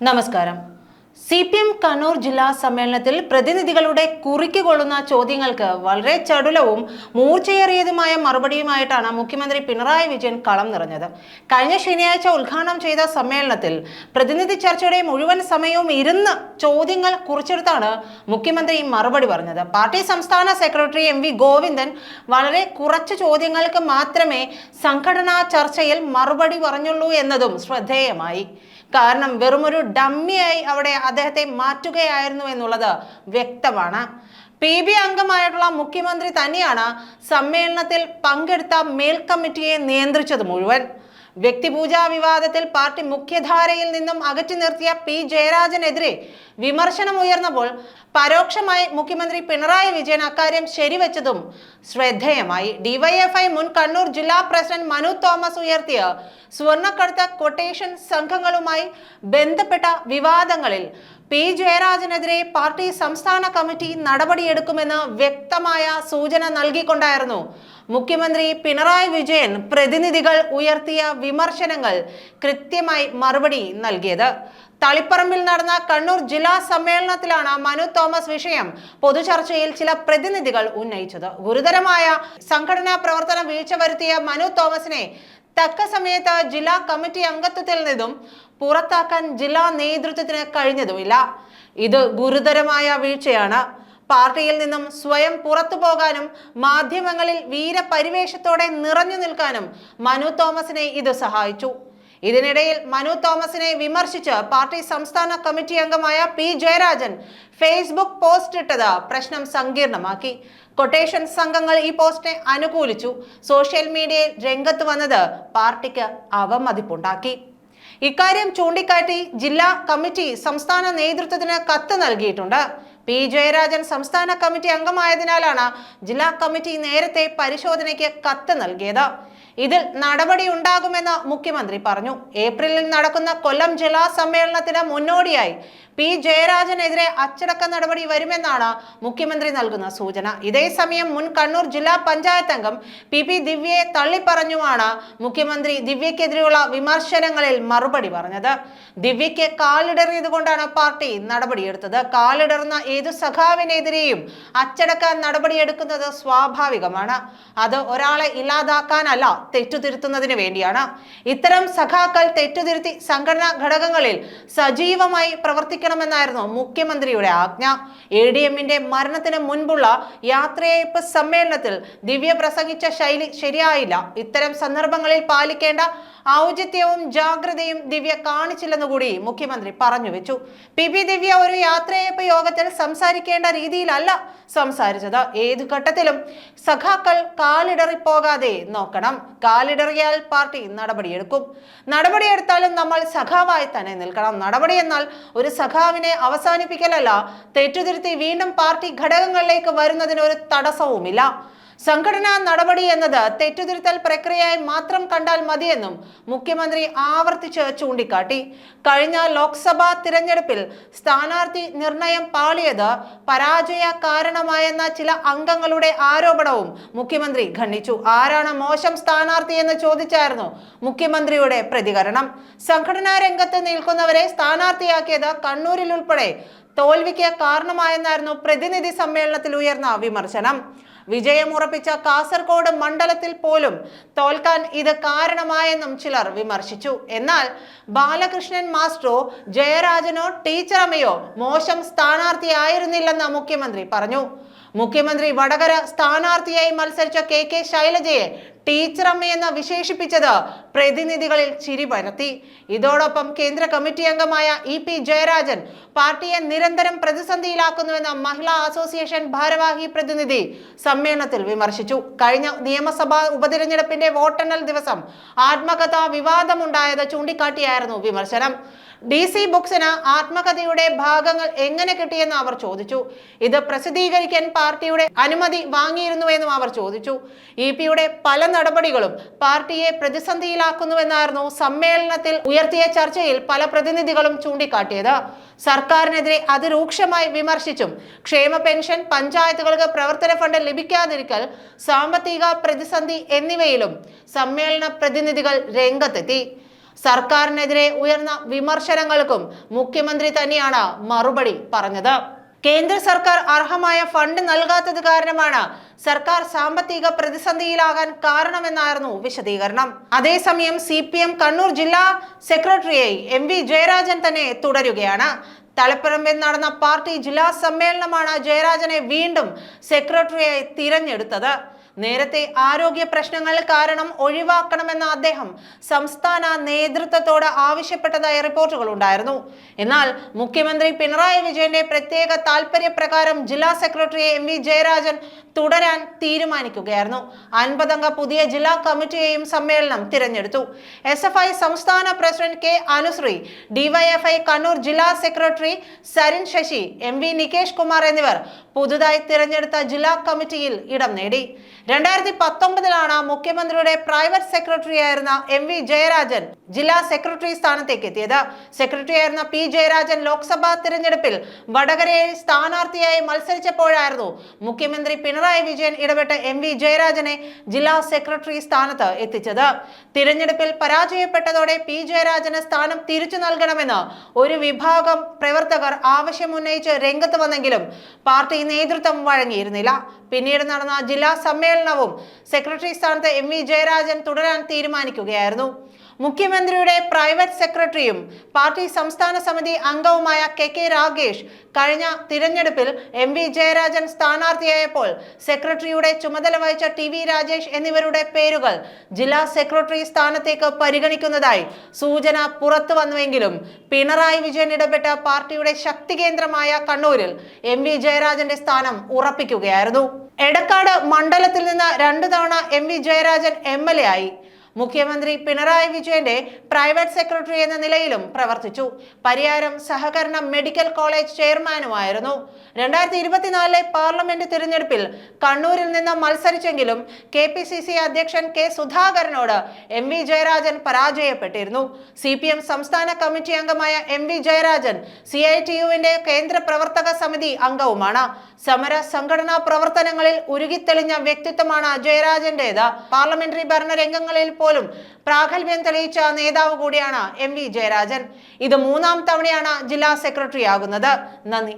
നമസ്കാരം. C P M Kannur ജില്ലാ സമ്മേളനത്തിൽ പ്രതിനിധികളുടെ കുറിക്കുകൊള്ളുന്ന ചോദ്യങ്ങൾക്ക് വളരെ ചടുലവും മൂർച്ചയേറിയതുമായ മറുപടിയുമായിട്ടാണ് മുഖ്യമന്ത്രി പിണറായി വിജയൻ കളം നിറഞ്ഞത്. കഴിഞ്ഞ ശനിയാഴ്ച ഉദ്ഘാടനം ചെയ്ത സമ്മേളനത്തിൽ പ്രതിനിധി ചർച്ചയുടെ മുഴുവൻ സമയവും ഇരുന്ന് ചോദ്യങ്ങൾ കുറിച്ചെടുത്താണ് മുഖ്യമന്ത്രി മറുപടി പറഞ്ഞത്. പാർട്ടി സംസ്ഥാന സെക്രട്ടറി എം വി ഗോവിന്ദൻ വളരെ കുറച്ച് ചോദ്യങ്ങൾക്ക് മാത്രമേ സംഘടനാ ചർച്ചയിൽ മറുപടി പറഞ്ഞുള്ളൂ എന്നതും ശ്രദ്ധേയമായി. കാരണം വെറുമൊരു ഡമ്മിയായി അവിടെ അദ്ദേഹത്തെ മാറ്റുകയായിരുന്നു എന്നുള്ളത് വ്യക്തമാണ്. പി. ബി. അംഗമായിട്ടുള്ള മുഖ്യമന്ത്രി തന്നെയാണ് സമ്മേളനത്തിൽ പങ്കെടുത്ത മേൽ കമ്മിറ്റിയെ നിയന്ത്രിച്ചത് മുഴുവൻ. വ്യക്തിപൂജാ വിവാദത്തിൽ പാർട്ടി മുഖ്യധാരയിൽ നിന്നും അകറ്റി നിർത്തിയ പി ജയരാജനെതിരെ വിമർശനം ഉയർന്നപ്പോൾ പരോക്ഷമായി മുഖ്യമന്ത്രി പിണറായി വിജയൻ അക്കാര്യം ശരിവെച്ചതും ശ്രദ്ധേയമായി. ഡിവൈഎഫ്ഐ മുൻ കണ്ണൂർ ജില്ലാ പ്രസിഡന്റ് മനു തോമസ് ഉയർത്തിയ സ്വർണക്കടത്ത് കൊട്ടേഷൻ സംഘങ്ങളുമായി ബന്ധപ്പെട്ട വിവാദങ്ങളിൽ പി ജയരാജനെതിരെ പാർട്ടി സംസ്ഥാന കമ്മിറ്റി നടപടിയെടുക്കുമെന്ന് വ്യക്തമായ സൂചന നൽകിക്കൊണ്ടായിരുന്നു. മുഖ്യമന്ത്രി പിണറായി വിജയൻ പ്രതിനിധികൾ ഉയർത്തിയ വിമർശനങ്ങൾ കൃത്യമായി മറുപടി നൽകിയത്. തളിപ്പറമ്പിൽ നടന്ന കണ്ണൂർ ജില്ലാ സമ്മേളനത്തിലാണ് മനു തോമസ് വിഷയം പൊതുചർച്ചയിൽ ചില പ്രതിനിധികൾ ഉന്നയിച്ചത്. ഗുരുതരമായ സംഘടനാ പ്രവർത്തന വീഴ്ച വരുത്തിയ മനു തോമസിനെ തക്ക സമയത്ത് ജില്ലാ കമ്മിറ്റി അംഗത്വത്തിൽ നിന്നും പുറത്താക്കാൻ ജില്ലാ നേതൃത്വത്തിന് കഴിഞ്ഞതുമില്ല. ഇത് ഗുരുതരമായ വീഴ്ചയാണ്. പാർട്ടിയിൽ നിന്നും സ്വയം പുറത്തു പോകാനും മാധ്യമങ്ങളിൽ വീരപരിവേഷത്തോടെ നിറഞ്ഞു നിൽക്കാനും മനു തോമസിനെ ഇത് സഹായിച്ചു. ഇതിനിടയിൽ മനു തോമസിനെ വിമർശിച്ച് പാർട്ടി സംസ്ഥാന കമ്മിറ്റി അംഗമായ പി ജയരാജൻ ഫേസ്ബുക്ക് പോസ്റ്റ് ഇട്ടത് പ്രശ്നം സങ്കീർണമാക്കി. കൊട്ടേഷൻ സംഘങ്ങൾ ഈ പോസ്റ്റിനെ അനുകൂലിച്ചു. സോഷ്യൽ മീഡിയയിൽ രംഗത്ത് വന്നത് പാർട്ടിക്ക് അവമതിപ്പുണ്ടാക്കി. ഇക്കാര്യം ചൂണ്ടിക്കാട്ടി ജില്ലാ കമ്മിറ്റി സംസ്ഥാന നേതൃത്വത്തിന് കത്ത് നൽകിയിട്ടുണ്ട്. പി ജയരാജൻ സംസ്ഥാന കമ്മിറ്റി അംഗമായതിനാലാണ് ജില്ലാ കമ്മിറ്റി നേരത്തെ പരിശോധനയ്ക്ക് കത്ത് നൽകിയത്. ഇതിൽ നടപടി ഉണ്ടാകുമെന്ന് മുഖ്യമന്ത്രി പറഞ്ഞു. ഏപ്രിലിൽ നടക്കുന്ന കൊല്ലം ജില്ലാ സമ്മേളനത്തിന് മുന്നോടിയായി പി ജയരാജനെതിരെ അച്ചടക്ക നടപടി വരുമെന്നാണ് മുഖ്യമന്ത്രി നൽകുന്ന സൂചന. ഇതേസമയം മുൻ കണ്ണൂർ ജില്ലാ പഞ്ചായത്ത് അംഗം പി പി ദിവ്യയെ തള്ളിപ്പറഞ്ഞുമാണ് മുഖ്യമന്ത്രി ദിവ്യക്കെതിരെയുള്ള വിമർശനങ്ങളിൽ മറുപടി പറഞ്ഞത്. ദിവ്യയ്ക്ക് കാലിടറിയത് കൊണ്ടാണ് പാർട്ടി നടപടിയെടുത്തത്. കാലിടർന്ന ഏതു സഖാവിനെതിരെയും അച്ചടക്ക നടപടിയെടുക്കുന്നത് സ്വാഭാവികമാണ്. അത് ഒരാളെ ഇല്ലാതാക്കാനല്ല തെറ്റുതിരുത്തുന്നതിന് വേണ്ടിയാണ്. ഇത്തരം സഖാക്കൾ തെറ്റുതിരുത്തി സംഘടനാ ഘടകങ്ങളിൽ സജീവമായി പ്രവർത്തിക്കണമെന്നായിരുന്നു മുഖ്യമന്ത്രിയുടെ ആജ്ഞ. എ ഡി എമ്മിന്റെ മരണത്തിന് മുൻപുള്ള യാത്രയയപ്പ് സമ്മേളനത്തിൽ ദിവ്യ പ്രസംഗിച്ച ശൈലി ശരിയായില്ല. ഇത്തരം സന്ദർഭങ്ങളിൽ പാലിക്കേണ്ട ഔചിത്യവും ജാഗ്രതയും ദിവ്യ കാണിച്ചില്ലെന്ന് കൂടി മുഖ്യമന്ത്രി പറഞ്ഞു വെച്ചു. പി പി ദിവ്യ ഒരു യാത്രയയപ്പ് യോഗത്തിൽ സംസാരിക്കേണ്ട രീതിയിലല്ല സംസാരിച്ചത്. ഏത് ഘട്ടത്തിലും സഖാക്കൾ കാലിടറിപ്പോകാതെ നോക്കണം. കാലിടറിയാൽ പാർട്ടി നടപടിയെടുക്കും. നടപടിയെടുത്താലും നമ്മൾ സഖാവായി തന്നെ നിൽക്കണം. നടപടി എന്നാൽ ഒരു സഖാവിനെ അവസാനിപ്പിക്കലല്ല. തെറ്റുതിരുത്തി വീണ്ടും പാർട്ടി ഘടകങ്ങളിലേക്ക് വരുന്നതിന് ഒരു തടസ്സവുമില്ല. സംഘടനാ നടപടി എന്നത് തെറ്റുതിരുത്തൽ പ്രക്രിയയായി മാത്രം കണ്ടാൽ മതിയെന്നും മുഖ്യമന്ത്രി ആവർത്തിച്ച് ചൂണ്ടിക്കാട്ടി. കഴിഞ്ഞ ലോക്സഭാ തിരഞ്ഞെടുപ്പിൽ സ്ഥാനാർത്ഥി നിർണയം പാളിയത് പരാജയ കാരണമായെന്ന ചില അംഗങ്ങളുടെ ആരോപണവും മുഖ്യമന്ത്രി ഖണ്ഡിച്ചു. ആരാണ് മോശം സ്ഥാനാർത്ഥി എന്ന് ചോദിച്ചായിരുന്നു മുഖ്യമന്ത്രിയുടെ പ്രതികരണം. സംഘടനാ രംഗത്ത് നിൽക്കുന്നവരെ സ്ഥാനാർത്ഥിയാക്കിയത് കണ്ണൂരിൽ ഉൾപ്പെടെ തോൽവിക്ക് കാരണമായെന്നായിരുന്നു പ്രതിനിധി സമ്മേളനത്തിൽ ഉയർന്ന വിമർശനം. വിജയമുറപ്പിച്ച കാസർഗോഡ് മണ്ഡലത്തിൽ പോലും തോൽക്കാൻ ഇത് കാരണമായെന്നും ചിലർ വിമർശിച്ചു. എന്നാൽ ബാലകൃഷ്ണൻ മാസ്റ്ററോ ജയരാജനോ ടീച്ചറമ്മയോ മോശം സ്ഥാനാർത്ഥിയായിരുന്നില്ലെന്ന് മുഖ്യമന്ത്രി പറഞ്ഞു. മുഖ്യമന്ത്രി വടകര സ്ഥാനാർത്ഥിയായി മത്സരിച്ച കെ കെ ശൈലജയെ ടീച്ചറമ്മയെന്ന് വിശേഷിപ്പിച്ചത് പ്രതിനിധികളിൽ ചിരി പരത്തി. ഇതോടൊപ്പം കേന്ദ്ര കമ്മിറ്റി അംഗമായ ഇ പി ജയരാജൻ പാർട്ടിയെ നിരന്തരം പ്രതിസന്ധിയിലാക്കുന്നുവെന്ന് മഹിളാ അസോസിയേഷൻ ഭാരവാഹി പ്രതിനിധി സമ്മേളനത്തിൽ വിമർശിച്ചു. കഴിഞ്ഞ നിയമസഭാ ഉപതിരഞ്ഞെടുപ്പിന്റെ വോട്ടെണ്ണൽ ദിവസം ആത്മകഥാ വിവാദമുണ്ടായത് ചൂണ്ടിക്കാട്ടിയായിരുന്നു വിമർശനം. ഡി സി ബുക്സിന് ആത്മകഥയുടെ ഭാഗങ്ങൾ എങ്ങനെ കിട്ടിയെന്ന് അവർ ചോദിച്ചു. ഇത് പ്രസിദ്ധീകരിക്കാൻ പാർട്ടിയുടെ അനുമതി വാങ്ങിയിരുന്നുവെന്നും അവർ ചോദിച്ചു. ഇ പിയുടെ പല നടപടികളും പാർട്ടിയെ പ്രതിസന്ധിയിലാക്കുന്നുവെന്നായിരുന്നു സമ്മേളനത്തിൽ ഉയർത്തിയ ചർച്ചയിൽ പല പ്രതിനിധികളും ചൂണ്ടിക്കാട്ടിയത്. സർക്കാരിനെതിരെ അതിരൂക്ഷമായി വിമർശിച്ചും ക്ഷേമ പെൻഷൻ പഞ്ചായത്തുകൾക്ക് പ്രവർത്തന ഫണ്ട് ലഭിക്കാതിരിക്കൽ സാമ്പത്തിക പ്രതിസന്ധി എന്നിവയിലും സമ്മേളന പ്രതിനിധികൾ രംഗത്തെത്തി. സർക്കാരിനെതിരെ ഉയർന്ന വിമർശനങ്ങൾക്കും മുഖ്യമന്ത്രി തന്നെയാണ് മറുപടി പറഞ്ഞത്. കേന്ദ്ര സർക്കാർ അർഹമായ ഫണ്ട് നൽകാത്തത് കാരണമാണ് സർക്കാർ സാമ്പത്തിക പ്രതിസന്ധിയിലാകാൻ കാരണമെന്നായിരുന്നു വിശദീകരണം. അതേസമയം സി പി എം കണ്ണൂർ ജില്ലാ സെക്രട്ടറിയായി എം വി ജയരാജൻ തന്നെ തുടരുകയാണ്. തലപ്പറമ്പിൽ നടന്ന പാർട്ടി ജില്ലാ സമ്മേളനമാണ് ജയരാജനെ വീണ്ടും സെക്രട്ടറിയായി തിരഞ്ഞെടുത്തത്. നേരത്തെ ആരോഗ്യ പ്രശ്നങ്ങൾ കാരണം ഒഴിവാക്കണമെന്ന അദ്ദേഹം സംസ്ഥാന നേതൃത്വത്തോട് ആവശ്യപ്പെട്ടതായി റിപ്പോർട്ടുകൾ ഉണ്ടായിരുന്നു. എന്നാൽ മുഖ്യമന്ത്രി പിണറായി വിജയന്റെ പ്രത്യേക താൽപര്യപ്രകാരം ജില്ലാ സെക്രട്ടറി എം വി ജയരാജൻ തുടരാൻ തീരുമാനിക്കുകയായിരുന്നു. അൻപതംഗ പുതിയ ജില്ലാ കമ്മിറ്റിയെയും സമ്മേളനം തിരഞ്ഞെടുത്തു. എസ് എഫ് ഐ സംസ്ഥാന president K Anushree DYFI Kannur ജില്ലാ secretary Sarin Sasi M V Nikesh Kumar എന്നിവർ പുതുതായി തിരഞ്ഞെടുത്ത ജില്ലാ കമ്മിറ്റിയിൽ ഇടം നേടി. രണ്ടായിരത്തി പത്തൊമ്പതിലാണ് മുഖ്യമന്ത്രിയുടെ പ്രൈവറ്റ് സെക്രട്ടറി ആയിരുന്ന എം വി ജയരാജൻ ജില്ലാ സെക്രട്ടറി സ്ഥാനത്തേക്ക് എത്തിയത് സെക്രട്ടറി ആയിരുന്ന പി ജയരാജൻ ലോക്സഭാ തിരഞ്ഞെടുപ്പിൽ വടകരയിൽ സ്ഥാനാർത്ഥിയായി മത്സരിച്ചപ്പോഴായിരുന്നു മുഖ്യമന്ത്രി പിണറായി വിജയൻ ഇടപെട്ട് എം വി ജയരാജനെ ജില്ലാ സെക്രട്ടറി സ്ഥാനത്ത് എത്തിച്ചത്. തിരഞ്ഞെടുപ്പിൽ പരാജയപ്പെട്ടതോടെ പി ജയരാജന് സ്ഥാനം തിരിച്ചു നൽകണമെന്ന് ഒരു വിഭാഗം പ്രവർത്തകർ ആവശ്യമുന്നയിച്ച് രംഗത്ത് വന്നെങ്കിലും പാർട്ടി നേതൃത്വം വഴങ്ങിയിരുന്നില്ല. പിന്നീട് നടന്ന ജില്ലാ സമ്മേളനവും സെക്രട്ടറി സ്ഥാനത്ത് എം വി ജയരാജൻ തുടരാൻ തീരുമാനിക്കുകയായിരുന്നു. മുഖ്യമന്ത്രിയുടെ പ്രൈവറ്റ് സെക്രട്ടറിയും പാർട്ടി സംസ്ഥാന സമിതി അംഗവുമായ കെ കെ രാഗേഷ് കഴിഞ്ഞ തിരഞ്ഞെടുപ്പിൽ എം വി ജയരാജൻ സ്ഥാനാർത്ഥിയായപ്പോൾ സെക്രട്ടറിയുടെ ചുമതല വഹിച്ച ടി വി രാജേഷ് എന്നിവരുടെ പേരുകൾ ജില്ലാ സെക്രട്ടറി സ്ഥാനത്തേക്ക് പരിഗണിക്കുന്നതായി സൂചന പുറത്തു വന്നുവെങ്കിലും പിണറായി വിജയൻ ഇടപെട്ട പാർട്ടിയുടെ ശക്തി കേന്ദ്രമായ കണ്ണൂരിൽ എം വി ജയരാജന്റെ സ്ഥാനം ഉറപ്പിക്കുകയായിരുന്നു. എടക്കാട് മണ്ഡലത്തിൽ നിന്ന് രണ്ടു തവണ M V Jayarajan M L A ആയി. മുഖ്യമന്ത്രി പിണറായി വിജയന്റെ പ്രൈവറ്റ് സെക്രട്ടറി എന്ന നിലയിലും പ്രവർത്തിച്ചു. പരിയാരം സഹകരണ മെഡിക്കൽ കോളേജ് ചെയർമാനുമായിരുന്നു. രണ്ടായിരത്തി ഇരുപത്തിനാലിലെ പാർലമെന്റ് തിരഞ്ഞെടുപ്പിൽ കണ്ണൂരിൽ നിന്ന് മത്സരിച്ചെങ്കിലും കെ പി സി സി അധ്യക്ഷൻ കെ സുധാകരനോട് എം വി ജയരാജൻ പരാജയപ്പെട്ടിരുന്നു. സി പി എം സംസ്ഥാന കമ്മിറ്റി അംഗമായ M V Jayarajan C I T യുവിന്റെ കേന്ദ്ര പ്രവർത്തക സമിതി അംഗവുമാണ്. സമര സംഘടനാ പ്രവർത്തനങ്ങളിൽ ഉരുകിത്തെളിഞ്ഞ വ്യക്തിത്വമാണ് ജയരാജന്റേത്. പാർലമെന്ററി ഭരണരംഗങ്ങളിൽ പോലും പ്രാഗൽഭ്യം തെളിയിച്ച നേതാവ് കൂടിയാണ് എം വി ജയരാജൻ. ഇത് മൂന്നാം തവണയാണ് ജില്ലാ സെക്രട്ടറി ആകുന്നത് നന്ദി.